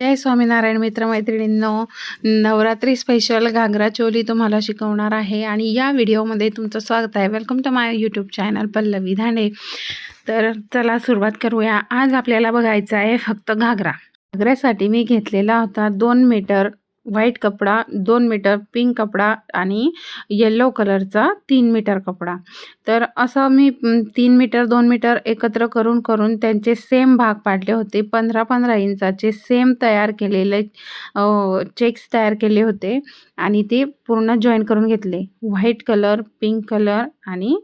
जय स्वामीनारायण मित्रमैत्रिणींनो नवरात्री स्पेशल घागरा चोली तुम्हाला शिकवणार आहे आणि या व्हिडिओमध्ये तुमचं स्वागत आहे. Welcome to my YouTube channel Pallavi Dhande. तर चला सुरुवात करूया. आज आपल्याला बघायचं आहे फक्त घागरा. घागऱ्यासाठी मी घेतलेला होता दोन मीटर व्हाईट कपडा दोन मीटर पिंक कपडा आणि येल्लो कलरचा तीन मीटर कपडा. तर असं मी तीन मीटर दोन मीटर एकत्र करून करून त्यांचे सेम भाग पाडले होते. पंधरा पंधरा इंचाचे सेम तयार केलेले चेक्स तयार केले होते आणि ते पूर्ण जॉईन करून घेतले. व्हाईट कलर पिंक कलर आणि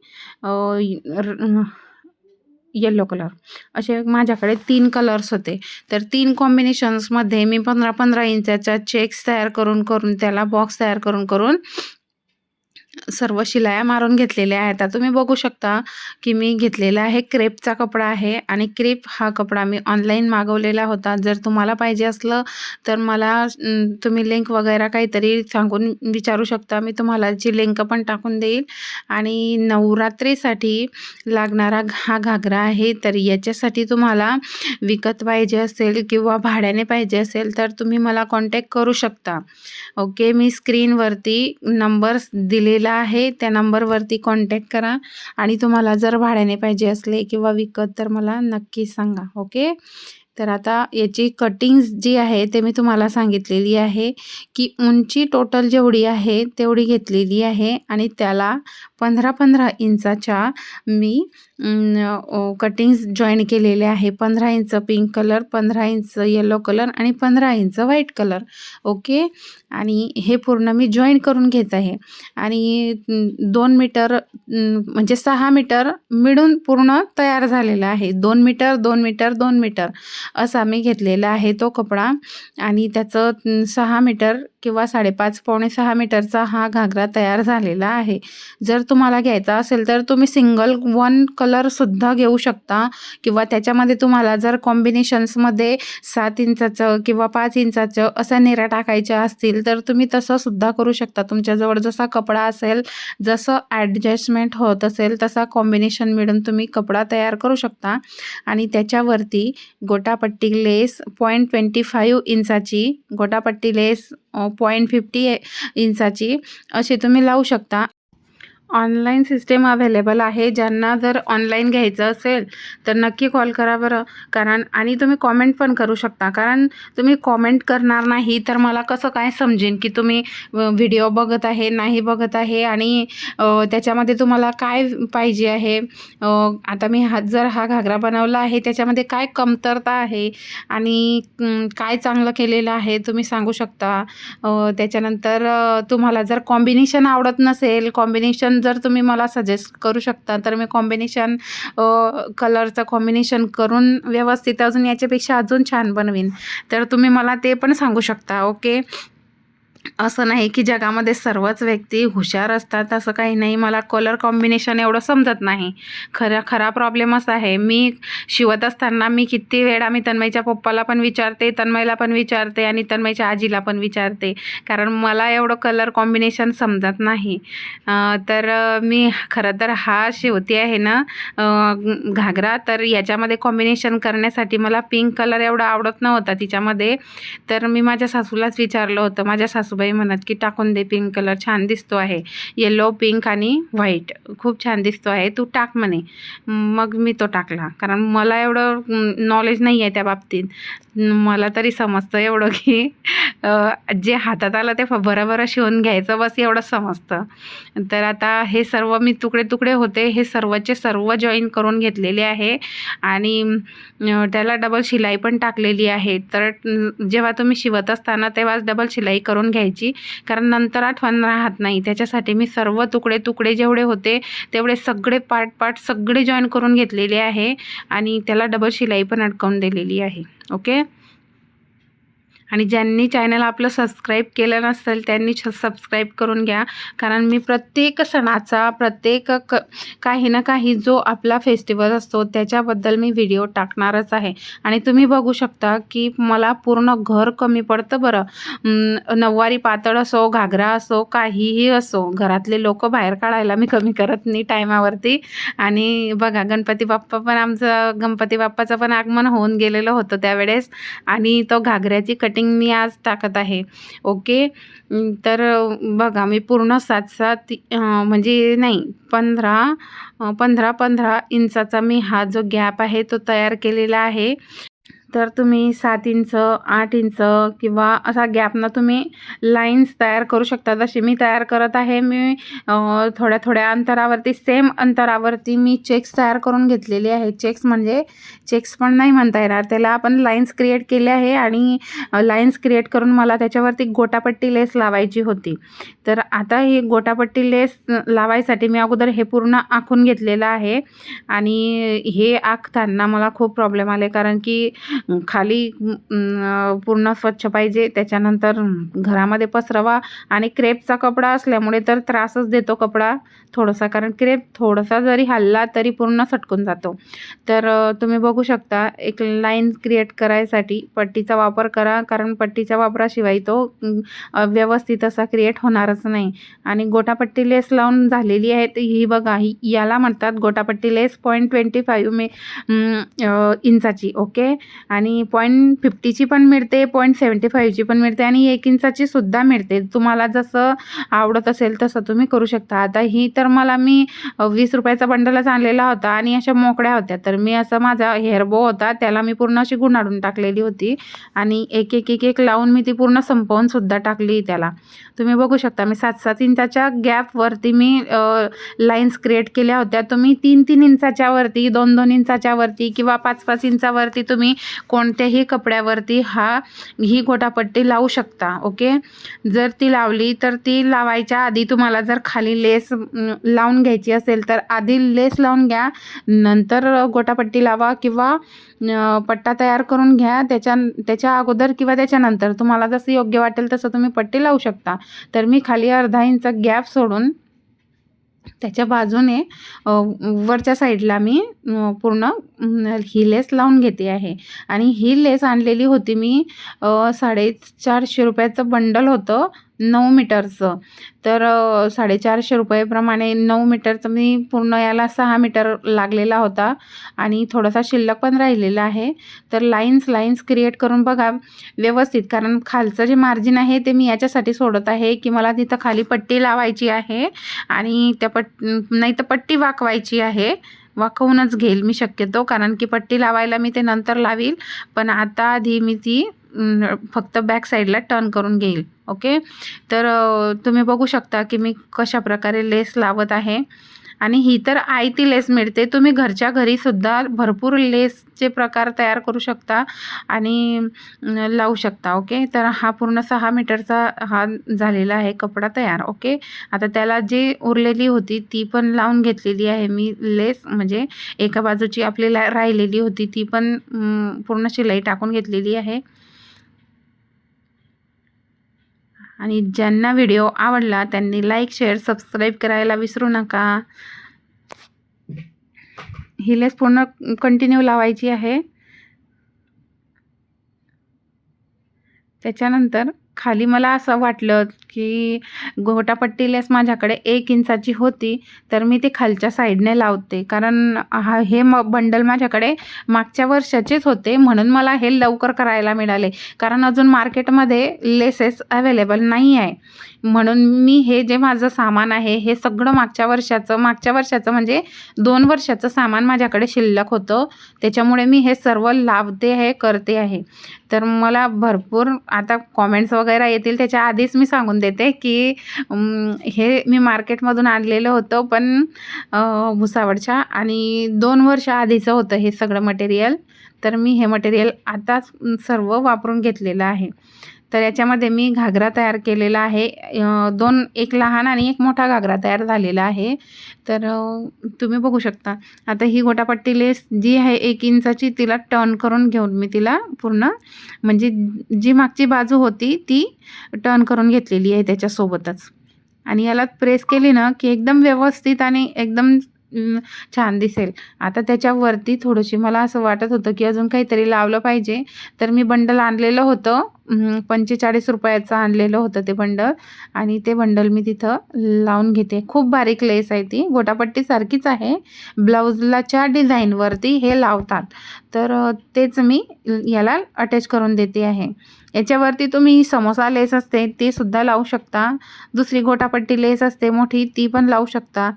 येल्लो कलर असे माझ्याकडे तीन कलर्स होते. तर तीन कॉम्बिनेशन्समध्ये मी पंधरा पंधरा इंचाच्या चेक्स तयार करून करून त्याला बॉक्स तयार करून करून सर्व शिलाया मारून घेतलेल्या आहेत. आता तुम्ही बघू शकता की मी घेतलेला आहे क्रेपचा कपडा आहे आणि क्रेप हा कपडा मी ऑनलाईन मागवलेला होता. जर तुम्हाला पाहिजे असलं तर मला तुम्ही लिंक वगैरे काहीतरी सांगून विचारू शकता. मी तुम्हाला जी लिंक पण टाकून देईल. आणि नवरात्रीसाठी लागणारा हा घागरा आहे तर याच्यासाठी तुम्हाला विकत पाहिजे असेल किंवा भाड्याने पाहिजे असेल तर तुम्ही मला कॉन्टॅक्ट करू शकता. ओके मी स्क्रीनवरती नंबर्स दिलेले आहे त्या नंबरवरती कॉन्टॅक्ट करा. आणि तुम्हाला जर भाड्याने पाहिजे असले किंवा विकत तर मला नक्की सांगा ओके? तर आता याची कटिंग्स जी आहे ते मी तुम्हाला सांगितलेली आहे की उंची टोटल जेवढी आहे तेवढी घेतलेली आहे. आणि त्याला पंधरा पंधरा इंचाच्या मी कटिंग्स जॉईन केलेले आहे. पंधरा इंच पिंक कलर पंधरा इंच येलो कलर आणि पंधरा इंच व्हाईट कलर ओके आणि हे पूर्ण मी जॉईन करून घेत आहे. आणि दोन मीटर म्हणजे सहा मीटर मिळून पूर्ण तयार झालेला आहे. दोन मीटर दोन मीटर दोन मीटर असा मी घेतलेला आहे तो कपडा. आणि त्याचं सहा मीटर किंवा साडेपाच पावणे सहा मीटरचा हा घागरा तयार झालेला आहे. जर तुम्हाला घ्यायचा असेल तर तुम्ही सिंगल वन कलरसुद्धा घेऊ शकता. किंवा त्याच्यामध्ये तुम्हाला जर कॉम्बिनेशन्समध्ये सात इंचाचं किंवा पाच इंचाचं असा निरा टाकायच्या असतील तर तुम्ही तसंसुद्धा करू शकता. तुमच्याजवळ जसा कपडा असेल जसं ॲडजस्टमेंट होत असेल तसा कॉम्बिनेशन मिळून तुम्ही कपडा तयार करू शकता. आणि त्याच्यावरती gotapatti lace point twenty five इंचाची gota patti lace point fifty इंचाची अशी तुम्ही लावू शकता. ऑनलाईन सिस्टीम अवेलेबल आहे. ज्यांना जर ऑनलाईन घ्यायचं असेल तर नक्की कॉल करा बरं. कारण आणि तुम्ही कॉमेंट पण करू शकता. कारण तुम्ही कॉमेंट करणार नाही तर मला कसं काय समजेन की तुम्ही व्हिडिओ बघत आहे नाही बघत आहे? आणि त्याच्यामध्ये तुम्हाला काय पाहिजे आहे? आता मी हा जर हा घागरा बनवला आहे त्याच्यामध्ये काय कमतरता आहे? आणि काय चांगलं केलेलं आहे? तुम्ही सांगू शकता. त्याच्यानंतर तुम्हाला जर कॉम्बिनेशन आवडत नसेल कॉम्बिनेशन जर तुम्ही मला सजेस्ट करू शकता तर मी कॉम्बिनेशन कलरचं कॉम्बिनेशन करून व्यवस्थित अजून याच्यापेक्षा अजून छान बनवीन. तर तुम्ही मला ते पण सांगू शकता ओके असं नाही की जगामध्ये सर्वच व्यक्ती हुशार असतात असं काही नाही. मला कलर कॉम्बिनेशन एवढं समजत नाही. खरा खरा प्रॉब्लेम असा आहे. मी शिवत असताना मी किती वेळा मी तन्मयच्या पप्पाला पण विचारते तन्मयला पण विचारते आणि तन्मयच्या आजीला पण विचारते. कारण मला एवढं कलर कॉम्बिनेशन समजत नाही. तर मी खरं तर हा शेवती आहे ना घागरा. तर याच्यामध्ये कॉम्बिनेशन करण्यासाठी मला पिंक कलर एवढा आवडत नव्हता तिच्यामध्ये. तर मी माझ्या सासूलाच विचारलं होतं. माझ्या सासू सासूबाई म्हणत की टाकून दे पिंक कलर छान दिसतो आहे. येलो पिंक आणि व्हाईट खूप छान दिसतो आहे. तू टाक म्हणे. मग मी तो टाकला. कारण मला एवढं नॉलेज नाही आहे त्या बाबतीत. मला तरी समजतं एवढं की जे हातात आलं ते बरोबर बरं बरं शिवून घ्यायचं बस एवढं समजतं. तर आता हे सर्व मी तुकडे तुकडे होते. हे सर्वचे सर्व जॉईन करून घेतलेले आहे. आणि त्याला डबल शिलाई पण टाकलेली आहे. तर जेव्हा तुम्ही शिवत असताना तेव्हाच डबल शिलाई करून घ्यायची. कारण नंतर आठवण राहत नाही. त्याच्यासाठी मी सर्व तुकडे तुकडे जेवढे होते तेवढे सगळे पार्ट पार्ट सगळे जॉईन करून घेतलेले आहे. आणि त्याला डबल शिलाई पण अडकवून दिलेली आहे. ओके आणि ज्यांनी चॅनल आपलं सबस्क्राईब केलं नसेल त्यांनी सबस्क्राईब करून घ्या. कारण मी प्रत्येक सणाचा प्रत्येक क काही ना काही जो आपला फेस्टिवल असतो त्याच्याबद्दल मी व्हिडिओ टाकणारच आहे. आणि तुम्ही बघू शकता की मला पूर्ण घर कमी पडतं बरं. नऊवारी पातळ असो घागरा असो काहीही असो घरातले लोक बाहेर काढायला मी कमी करत नाही टायमावरती. आणि बघा गणपती बाप्पा पण आमचं गणपती बाप्पाचं पण आगमन होऊन गेलेलं होतं त्यावेळेस. आणि तो घागऱ्याची कटिंग मी आज टाकत आहे. ओके? तर बघा मी पूर्ण सात सात म्हणजे नाही पंधरा पंधरा पंधरा इंचाचा मी हा जो गॅप आहे तो तयार केलेला आहे. तर तुम्ही सात इंच आठ इंच किंवा असा गॅपनं तुम्ही लाईन्स तयार करू शकता जशी मी तयार करत आहे मी थोड्या थोड्या अंतरावरती सेम अंतरावरती मी चेक्स तयार करून घेतलेले आहे. चेक्स म्हणजे चेक्स पण नाही म्हणता येणार. त्याला आपण लाईन्स क्रिएट केले आहे आणि लाईन्स क्रिएट करून मला त्याच्यावरती गोटापट्टी लेस लावायची होती. तर आता ही गोटापट्टी लेस लावायसाठी मी अगोदर हे पूर्ण आखून घेतलेलं आहे. आणि हे आखताना मला खूप प्रॉब्लेम आले. कारण की खाली पूर्ण स्वच्छ पाहिजे. त्याच्यानंतर घरामध्ये पसरवा आणि क्रेपचा कपडा असल्यामुळे तर त्रासच देतो कपडा थोडासा कारण क्रेप थोडासा जरी हल्ला तरी पूर्ण सटकून जातो. तर तुम्ही बघू शकता एक लाईन क्रिएट करायसाठी पट्टीचा वापर करा कारण पट्टीच्या वापराशिवाय तो व्यवस्थित असा क्रिएट होणारच नाही. आणि गोटापट्टी लेस लावून झालेली आहे तर ही बघा ही याला म्हणतात gotapatti lace point twenty five मे इंचाची ओके? आणि पॉईंट फिफ्टीची पण मिळते पॉईंट सेवन्टी फाईव्हची पण मिळते आणि एक इंचाची सुद्धा मिळते. तुम्हाला जसं आवडत असेल तसं तुम्ही करू शकता. आता ही तर मला मी वीस रुपयाचा बंडलच आणलेला होता आणि अशा मोकळ्या होत्या. तर मी असं माझा हेअरबो होता त्याला मी पूर्ण अशी गुंडाळून टाकलेली होती आणि एक एक एक एक लावून मी ती पूर्ण संपवून सुद्धा टाकली त्याला. तुम्ही बघू शकता मी सात सात इंचाच्या गॅपवरती मी लाईन्स क्रिएट केल्या होत्या. तुम्ही तीन तीन इंचाच्यावरती दोन दोन इंचाच्यावरती किंवा पाच पाच इंचावरती तुम्ही कोणत्याही कपड्यावरती हा ही गोटापट्टी लावू शकता ओके? जर ती लावली तर ती लावायच्या आधी तुम्हाला जर खाली लेस लावून घ्यायची असेल तर आधी लेस लावून घ्या नंतर गोटापट्टी लावा किंवा पट्टा तयार करून घ्या. त्याच्या त्याच्या अगोदर किंवा त्याच्यानंतर तुम्हाला जसं योग्य वाटेल तसं तुम्ही पट्टी लावू शकता. तर मी खाली अर्धा इंच गॅप सोडून त्याच्या बाजूने वरच्या साईडला मी पूर्ण ही लेस लावून घेते आहे. आणि ही लेस आणलेली होती मी साडेचारशे रुपयाचं बंडल होतं. नऊ मीटरचं. तर साडेचारशे रुपयेप्रमाणे नऊ मीटरचं मी पूर्ण याला सहा मीटर लागलेला होता आणि थोडासा शिल्लक पण राहिलेला आहे. तर लाईन्स लाईन्स क्रिएट करून बघा व्यवस्थित. कारण खालचं जे मार्जिन आहे ते मी याच्यासाठी सोडत आहे की मला तिथं खाली पट्टी लावायची आहे आणि त्या पट नाही तर पट्टी वाकवायची आहे. वाकवूनच घेईल मी शक्यतो कारण की पट्टी लावायला मी ते नंतर लावील. पण आता आधी मी ती फक्त बॅक साईडला टर्न करून घेईल ओके तर तुम्ही बघू शकता की मी कशा प्रकारे लेस लावत आहे. आणि ही तर आयती लेस मिळते. तुम्ही घरच्या घरीसुद्धा भरपूर लेसचे प्रकार तयार करू शकता आणि लावू शकता ओके तर हा पूर्ण सहा मीटरचा हा झालेला आहे कपडा तयार ओके आता त्याला जी उरलेली होती ती पण लावून घेतलेली आहे मी लेस म्हणजे एका बाजूची आपली ला राहिलेली होती ती पण पूर्ण शिलाई टाकून घेतलेली आहे. आणि ज्यांना व्हिडिओ आवडला त्यांनी लाईक शेअर सबस्क्राईब करायला विसरू नका. ही लेस पूर्ण कंटिन्यू लावायची आहे. त्याच्यानंतर खाली मला असं वाटलं की गोटापट्टी लेस माझ्याकडे एक इंचाची होती तर मी ती खालच्या साईडने लावते. कारण हा हे म बंडल माझ्याकडे मागच्या वर्षाचेच होते म्हणून मला हे लवकर करायला मिळाले. कारण अजून मार्केटमध्ये लेसेस अवेलेबल नाही आहे. म्हणून मी हे जे माझं सामान आहे हे सगळं मागच्या वर्षाचं मागच्या वर्षाचं म्हणजे दोन वर्षाचं सामान माझ्याकडे शिल्लक होतं. त्याच्यामुळे मी हे सर्व लाभते आहे करते आहे. तर मला भरपूर आता कॉमेंट्स वगैरे येतील त्याच्या आधीच मी सांगून देते की हे मी मार्केटमधून आणलेलं होतं पण भुसावडच्या भुसावळच्या आणि दोन वर्ष आधीचं होतं हे सगळं मटेरियल तर मी हे मटेरियल आताच सर्व वापरून घेतलेलं आहे. तर याच्यामध्ये मी घागरा तयार केलेला आहे. दोन एक लहान आणि एक मोठा घागरा तयार झालेला आहे. तर तुम्ही बघू शकता. आता ही गोटापट्टी लेस जी आहे एक इंचाची तिला टर्न करून घेऊन मी तिला पूर्ण म्हणजे जी मागची बाजू होती ती टर्न करून घेतलेली आहे त्याच्यासोबतच. आणि याला प्रेस केली ना की एकदम व्यवस्थित आणि एकदम छान दिसेल. आता त्याच्यावरती थोडीशी मला असं वाटत होतं की अजून काहीतरी लावलं पाहिजे. तर मी बंडल आणलेलं होतं. पंचेचाळीस रुपयाचं आणलेलं होतं ते बंडल. आणि ते बंडल मी तिथं लावून घेते. खूप बारीक लेस आहे ती. गोटापट्टीसारखीच आहे. ब्लाऊजलाच्या डिझाईनवरती हे लावतात. तर तेच मी याला अटॅच करून देते आहे. याच्यावरती तुम्ही समोसा लेस असते ते सुद्धा लावू शकता. दुसरी गोटापट्टी लेस असते मोठी ती पण लावू शकता.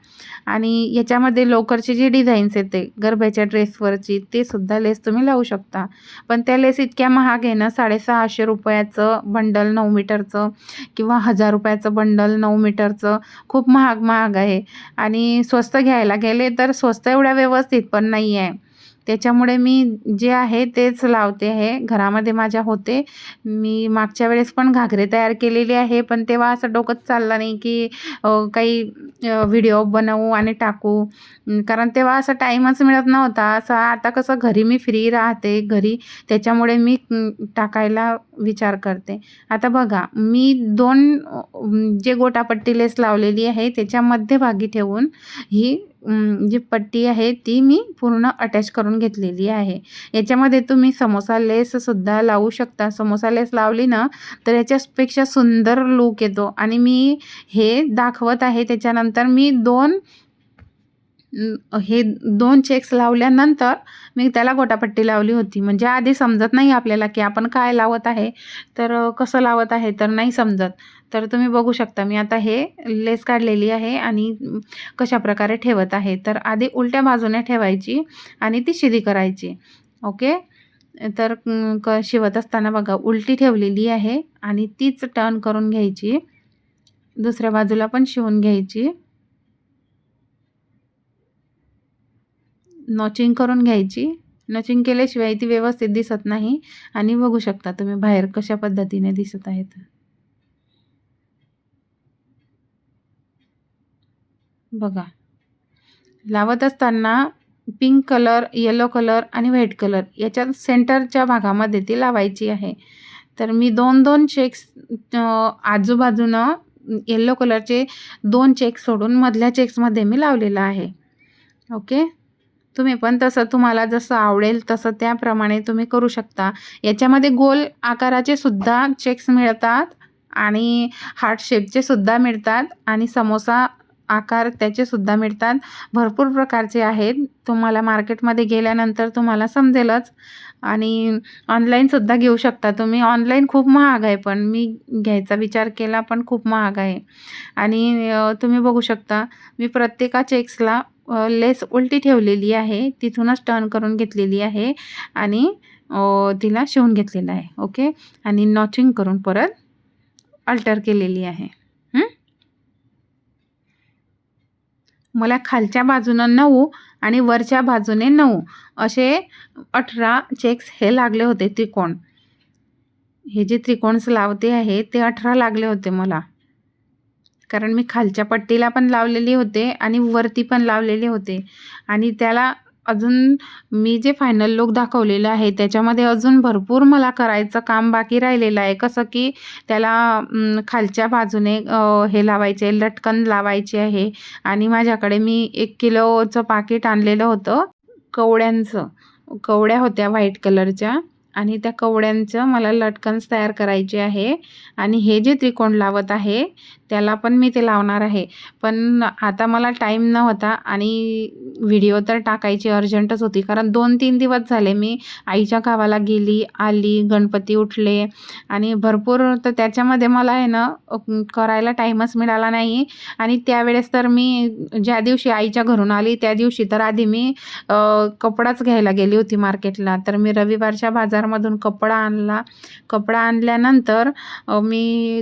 आणि याच्यामध्ये लोकरची जी डिझाईन्स येते गरब्याच्या ड्रेसवरची ते सुद्धा लेस तुम्ही लावू शकता. पण त्या लेस इतक्या महाग आहे ना साडेसहाशे रुपये रुपयाचं बंडल नऊ मीटरचं किंवा हजार रुपयाचं बंडल नऊ मीटरचं खूप महाग महाग आहे. आणि स्वस्त घ्यायला गेले तर स्वस्त एवढ्या व्यवस्थित पण नाही आहे त्याच्यामुळे मी जे आहे तेच लावते आहे. घरामध्ये माझ्या होते. मी मागच्या वेळेस पण घागरे तयार केलेले आहे पण तेव्हा असं डोकंच चाललं नाही की काही व्हिडिओ बनवू आणि टाकू. कारण तेव्हा असं टाईमच मिळत नव्हता. असं आता कसं घरी मी फ्री राहते घरी त्याच्यामुळे मी टाकायला विचार करते. आता बघा मी दोन जे गोटापट्टी लेस लावलेली आहे त्याच्या मध्यभागी ठेवून ही जी पट्टी आहे ती मी पूर्ण अटॅच करून घेतलेली आहे. याच्यामध्ये तुम्ही समोसा लेससुद्धा लावू शकता. समोसा लेस लावली ना तर याच्यापेक्षा सुंदर लूक येतो. आणि मी हे दाखवत आहे. त्याच्यानंतर मी दोन हे दोन चेक्स लावल्यानंतर मी त्याला गोटापट्टी लावली होती. म्हणजे आधी समजत नाही आपल्याला की आपण काय लावत आहे. तर कसं लावत आहे तर नाही समजत. तर तुम्ही बघू शकता मी आता हे लेस काढलेली आहे आणि कशाप्रकारे कशा प्रकारे ठेवत आहे. तर आधी उलट्या बाजूने ठेवायची आणि ती शिदी करायची. ओके? तर क शिवत असताना बघा उलटी ठेवलेली आहे आणि तीच टर्न करून घ्यायची. दुसऱ्या बाजूला पण शिवून घ्यायची. नॉचिंग करून घ्यायची. नॉचिंग केल्याशिवाय ती व्यवस्थित दिसत नाही आणि बघू शकता तुम्ही बाहेर कशा पद्धतीने दिसत आहेत. बघा. लावत असताना पिंक कलर येलो कलर आणि व्हाईट कलर याच्या सेंटरच्या भागामध्ये ती लावायची आहे. तर मी दोन दोन चेक्स आजूबाजूनं येल्लो कलरचे दोन चेक्स सोडून मधल्या चेक्समध्ये मी लावलेला आहे. ओके तुम्ही पण तसं तुम्हाला जसं आवडेल तसं त्याप्रमाणे तुम्ही करू शकता. याच्यामध्ये गोल आकाराचे सुद्धा चेक्स मिळतात आणि हार्ट शेपचे सुद्धा मिळतात आणि समोसा आकार त्याचेसुद्धा मिळतात. भरपूर प्रकारचे आहेत. तुम्हाला मार्केटमध्ये गेल्यानंतर तुम्हाला समजेलच. आणि ऑनलाईनसुद्धा घेऊ शकता तुम्ही. ऑनलाईन खूप महाग आहे पण मी घ्यायचा विचार केला पण खूप महाग आहे. आणि तुम्ही बघू शकता मी प्रत्येका चेक्सला लेस उलटी ठेवलेली आहे. तिथूनच टर्न करून घेतलेली आहे. आणि तिला शिवून घेतलेलं आहे. ओके आणि नॉचिंग करून परत अल्टर केलेली आहे हं? मला खालच्या बाजूनं नऊ आणि वरच्या बाजूने नऊ असे अठरा चेक्स हे लागले होते त्रिकोण. हे जे त्रिकोणस लावते आहे ते अठरा लागले होते मला. कारण मी खालच्या पट्टीला पण लावलेली होते आणि वरती पण लावलेले होते. आणि त्याला अजून मी जे फायनल लुक दाखवलेलं आहे त्याच्यामध्ये अजून भरपूर मला करायचं काम बाकी राहिलेलं आहे. कसं की त्याला खालच्या बाजूने हे लावायचे लटकन लावायचे आहे. आणि माझ्याकडे मी एक किलोचं पाकिट आणलेलं होतं कवड्यांचं. कवड्या होत्या व्हाईट कलरच्या. आणि त्या कवड्यांचं मला लटकन्स तयार करायचे आहे. आणि हे जे त्रिकोण लावत आहे त्याला पण मी ते लावणार आहे. पण आता मला टाईम नव्हता आणि व्हिडिओ तर टाकायची अर्जंटच होती. कारण दोन तीन दिवस झाले मी आईच्या गावाला गेली आली गणपती उठले. आणि भरपूर तर त्याच्यामध्ये मला आहे ना करायला टाईमच मिळाला नाही. आणि त्यावेळेस तर मी ज्या दिवशी आईच्या घरून आली त्या दिवशी तर आधी मी कपडाच घ्यायला गेली होती मार्केटला. तर मी रविवारच्या बाजार बाजारमधून कपडा आणला. कपडा आणल्यानंतर मी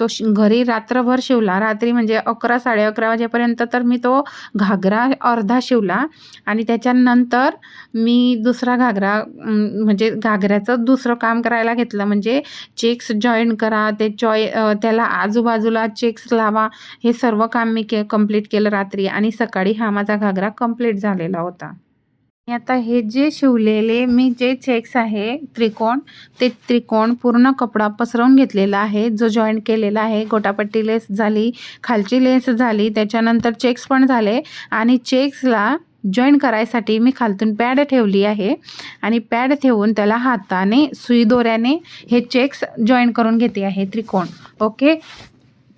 तो श- घरी रात्रभर शिवला. रात्री म्हणजे अकरा साडे अकरा वाजेपर्यंत तर मी तो घागरा अर्धा शिवला आणि त्याच्यानंतर मी दुसरा घागरा म्हणजे घागऱ्याचं दुसरं काम करायला घेतलं. म्हणजे चेक्स जॉईन करा ते जॉय त्याला आजूबाजूला चेक्स लावा हे सर्व काम मी के कंप्लीट केलं रात्री आणि सकाळी हा माझा घागरा कंप्लीट झालेला होता. आता हे जे शिवलेले मी जे चेक्स आहे त्रिकोण ते त्रिकोण पूर्ण कपडा पसरवून घेतलेला आहे. जो जॉईन केलेला आहे गोटापट्टी लेस झाली खालची लेस झाली त्याच्यानंतर चेक्स पण झाले आणि चेक्सला जॉईन करायसाठी मी खालतून पॅड ठेवली आहे आणि पॅड ठेवून त्याला हाताने सुई दोऱ्याने हे चेक्स जॉईन करून घेते आहे त्रिकोण. ओके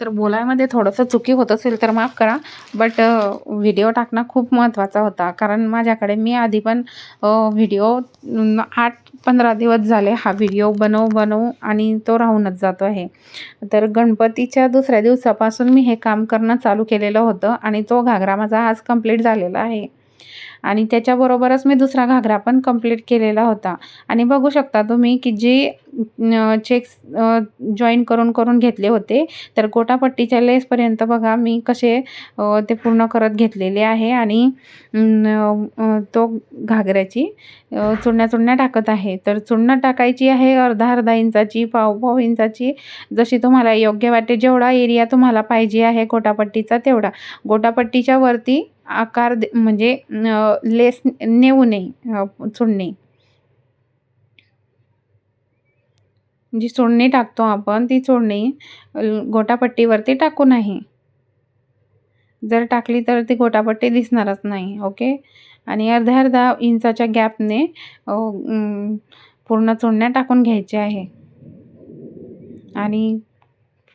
तर बोलायमध्ये थोडंसं चुकी होत असेल तर माफ करा. बट व्हिडिओ टाकणं खूप महत्त्वाचा होता. कारण माझ्याकडे मी आधी पण व्हिडिओ आठ पंधरा दिवस झाले हा व्हिडिओ बनव बनव आणि तो राहूनच जातो आहे. तर गणपतीच्या दुसऱ्या दिवसापासून मी हे काम करणं चालू केलेलं होतं आणि तो घागरा माझा आज कंप्लीट झालेला आहे. आणि त्याच्याबरोबरच मी दुसरा घागरा पण कंप्लीट केलेला होता. आणि बघू शकता तुम्ही की जे चेक्स जॉईन करून करून घेतले होते तर गोटापट्टीच्या लेसपर्यंत बघा मी कसे ते पूर्ण करत घेतलेले आहे. आणि तो घागऱ्याची चुडण्या चुडण्या टाकत आहे. तर चुडणं टाकायची आहे अर्धा अर्धा इंचाची पाव पाव इंचाची. जशी तुम्हाला योग्य वाटे जेवढा एरिया तुम्हाला पाहिजे आहे गोटापट्टीचा तेवढा. गोटापट्टीच्या वरती आकार दे म्हणजे लेस नेऊ नये चुडणी जी चुडणी टाकतो आपण ती चुडणी गोटापट्टीवरती टाकू नाही. जर टाकली तर ती गोटापट्टी दिसणारच नाही ओके? आणि अर्ध्या अर्धा इंचाच्या गॅपने पूर्ण चुडण्या टाकून घ्यायच्या आहे. आणि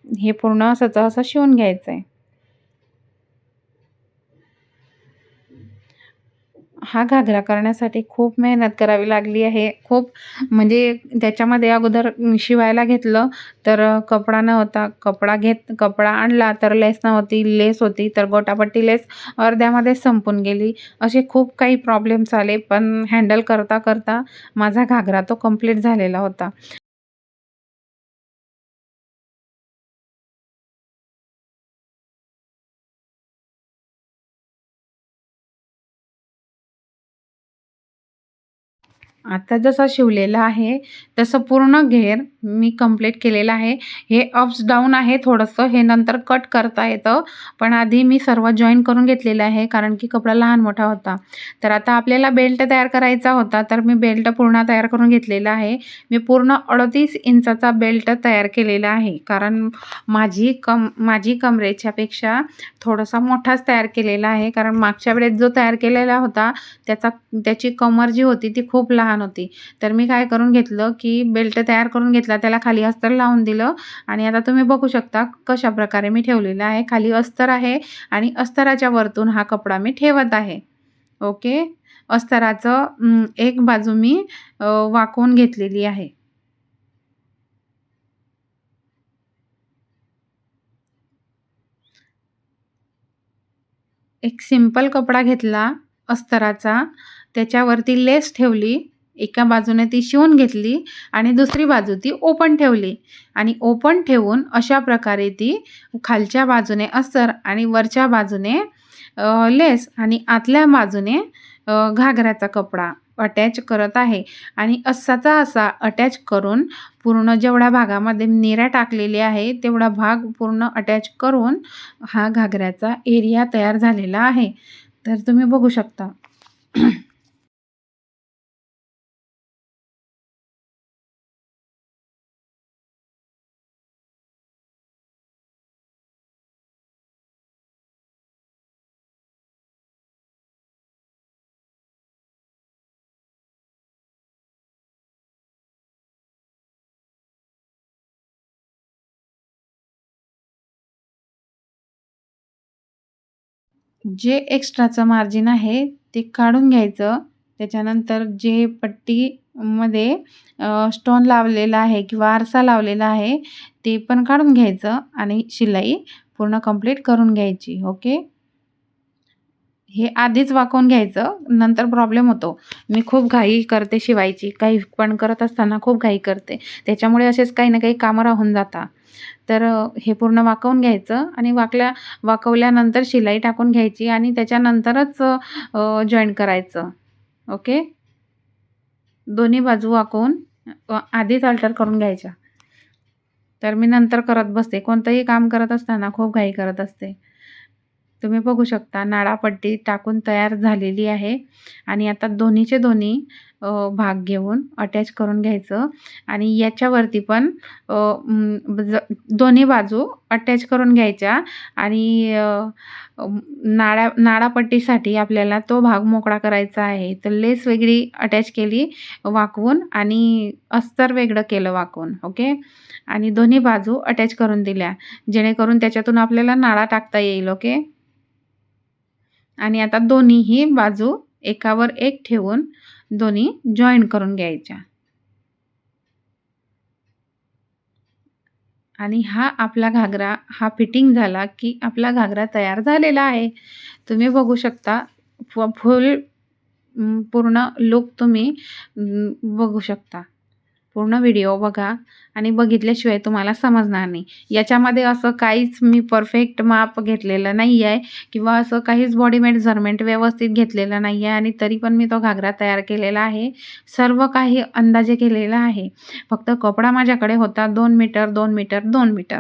हे पूर्ण असंच असं शिवून घ्यायचं आहे हा घागरा करण्यासाठी खूप मेहनत करावी लागली आहे. खूप म्हणजे त्याच्यामध्ये अगोदर शिवायला घेतलं तर कपडा नव्हता. कपडा घेत कपडा आणला तर लेस नव्हती लेस होती तर गोटापट्टी लेस अर्ध्यामध्येच संपून गेली. असे खूप काही प्रॉब्लेम्स आले पण हँडल करता करता माझा घागरा तो कंप्लीट झालेला होता. आता जसा शिवलेला आहे तसं पूर्ण घेर मी कंप्लीट केलेला आहे. हे अप्स डाऊन आहे थोडंसं. हे नंतर कट करता येतं. पण आधी मी सर्व जॉईन करून घेतलेलं आहे कारण की कपडा लहान मोठा होता. तर आता आपल्याला बेल्ट तयार करायचा होता तर मी बेल्ट पूर्ण तयार करून घेतलेला आहे. मी पूर्ण अडतीस इंचाचा बेल्ट तयार केलेला आहे. कारण माझी कम माझी कमरेच्यापेक्षा थोडासा मोठाच तयार केलेला आहे. कारण मागच्या वेळेस जो तयार केलेला होता त्याचा त्याची कमर जी होती ती खूप लहान होती. तर मी काय करून घेतलं की बेल्ट तयार करून घेतला त्याला खाली अस्तर लावून दिलं. आणि आता तुम्ही बघू शकता कशा प्रकारे मी ठेवलेलं आहे. खाली अस्तर आहे आणि अस्तराच्या वरतून हा कपडा मी ठेवत आहे. ओके? अस्तराचं एक बाजू मी वाकवून घेतलेली आहे. एक सिंपल कपडा घेतला अस्तराचा. त्याच्यावरती लेस ठेवली. एका बाजूने ती शिवून घेतली आणि दुसरी बाजू ती ओपन ठेवली. आणि ओपन ठेवून अशा प्रकारे ती खालच्या बाजूने अस्तर आणि वरच्या बाजूने लेस आणि आतल्या बाजूने घागऱ्याचा कपडा अटॅच करत आहे. आणि असाचा असा अटॅच करून पूर्ण जेवढ्या भागामध्ये निऱ्या टाकलेल्या आहे तेवढा भाग पूर्ण अटॅच करून हा घागऱ्याचा एरिया तयार झालेला आहे. तर तुम्ही बघू शकता. जे एक्स्ट्राचं मार्जिन आहे ते काढून घ्यायचं. त्याच्यानंतर जे पट्टीमध्ये स्टोन लावलेला आहे किंवा आरसा लावलेला आहे ते पण काढून घ्यायचं आणि शिलाई पूर्ण कंप्लीट करून घ्यायची ओके हे आधीच वाकवून घ्यायचं नंतर प्रॉब्लेम होतो. मी खूप घाई करते शिवायची काही पण करत असताना खूप घाई करते. त्याच्यामुळे असेच काही ना काही कामं राहून जातात. तर हे पूर्ण वाकवून घ्यायचं आणि वाकल्या वाकवल्यानंतर शिलाई टाकून घ्यायची आणि त्याच्यानंतरच जॉईन करायचं. ओके दोन्ही बाजू वाकवून आधीच अल्टर करून घ्यायच्या. तर मी नंतर करत बसते. कोणतंही काम करत असताना खूप घाई करत असते. तुम्ही बघू शकता नाळापट्टी टाकून तयार झालेली आहे आणि आता दोन्हीचे दोन्ही भाग घेऊन अटॅच करून घ्यायचं आणि याच्यावरती पण ज- दोन्ही बाजू अटॅच करून घ्यायच्या आणि नाळा नाळापट्टीसाठी आपल्याला तो भाग मोकळा करायचा आहे. तर लेस वेगळी अटॅच केली वाकवून आणि अस्तर वेगळं केलं वाकवून ओके? आणि दोन्ही बाजू अटॅच करून दिल्या जेणेकरून त्याच्यातून आपल्याला नाळा टाकता येईल ओके? आणि आता दोन्हीही बाजू एकावर एक ठेवून दोन्ही जॉईन करून घ्यायच्या. आणि हा आपला घागरा हा फिटिंग झाला की आपला घागरा तयार झालेला आहे. तुम्ही बघू शकता फ फुल पूर्ण लुक तुम्ही बघू शकता. पूर्ण व्हिडिओ बघा आणि बघितल्याशिवाय तुम्हाला समजणार नाही. याच्यामध्ये असं काहीच मी परफेक्ट माप घेतलेलं नाही आहे किंवा असं काहीच बॉडी मेजरमेंट व्यवस्थित घेतलेलं नाही आहे आणि तरी पण मी तो घागरा तयार केलेला आहे. सर्व काही अंदाजे केलेला आहे. फक्त कपडा माझ्याकडे होता दोन मीटर दोन मीटर दोन मीटर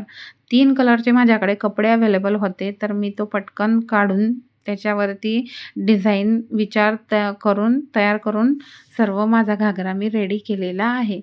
तीन कलरचे माझ्याकडे कपडे अवेलेबल होते. तर मी तो पटकन काढून त्याच्यावरती डिझाईन विचार त करून तयार करून सर्व माझा घागरा मी रेडी केलेला आहे.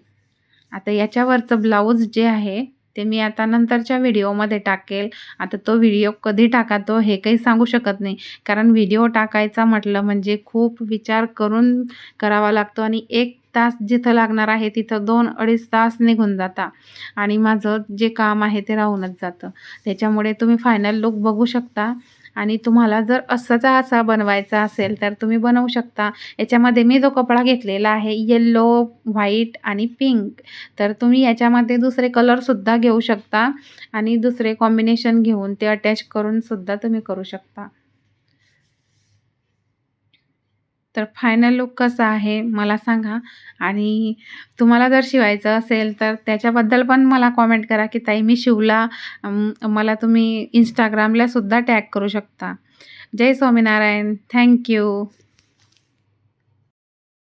आता याच्यावरचं ब्लाऊज जे आहे ते मी आता नंतरच्या व्हिडिओमध्ये टाकेल. आता तो व्हिडिओ कधी टाकातो हे काही सांगू शकत नाही. कारण व्हिडिओ टाकायचा म्हटलं म्हणजे खूप विचार करून करावा लागतो आणि एक तास जिथं लागणार आहे तिथं दोन अडीच तास निघून जाता आणि माझं जे काम आहे ते राहूनच जातं. त्याच्यामुळे तुम्ही फायनल लुक बघू शकता. आणि तुम्हाला जर असाचा असा बनवायचा असेल तर तुम्ही बनवू शकता. याच्यामध्ये मी जो कपडा घेतलेला आहे येल्लो व्हाईट आणि पिंक तर तुम्ही याच्यामध्ये दुसरे कलरसुद्धा घेऊ शकता आणि दुसरे कॉम्बिनेशन घेऊन ते अटॅच करूनसुद्धा तुम्ही करू शकता. तर फायनल लुक कसा आहे मला सांगा. आणि तुम्हाला जर शिवायचं असेल तर त्याच्याबद्दल पण मला कॉमेंट करा की ताई मी शिवला मला तुम्ही इंस्टाग्रामलासुद्धा टॅग करू शकता. जय स्वामीनारायण. थँक्यू